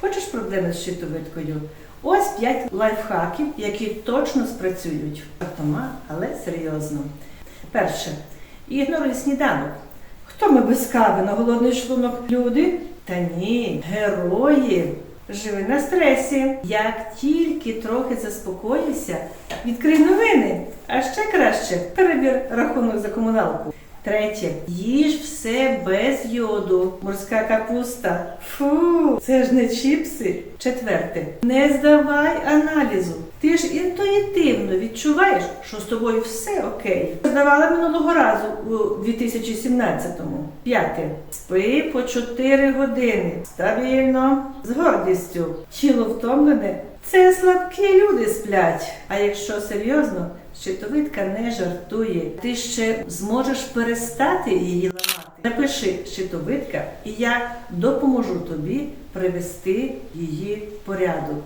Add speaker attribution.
Speaker 1: Хочеш проблеми з щитовидкою? Ось 5 лайфхаків, які точно спрацюють. Автома, але серйозно. Перше. Ігноруй сніданок. Хто ми без кави на голодний шлунок? Люди? Та ні, герої. Живи на стресі. Як тільки трохи заспокоївся, відкрий новини. А ще краще перевір рахунок за комуналку. Третє. Їж все без йоду. Морська капуста. Фу, це ж не чіпси. Четверте. Не здавай аналізу. Ти ж інтуїтивно відчуваєш, що з тобою все окей. Здавала минулого разу у 2017-му. П'яте. Спи по 4 години. Стабільно, з гордістю. Тіло втомлене. Це слабкі люди сплять. А якщо серйозно, щитовидка не жартує. Ти ще зможеш перестати її ламати. Напиши щитовидка, і я допоможу тобі привести її в порядок.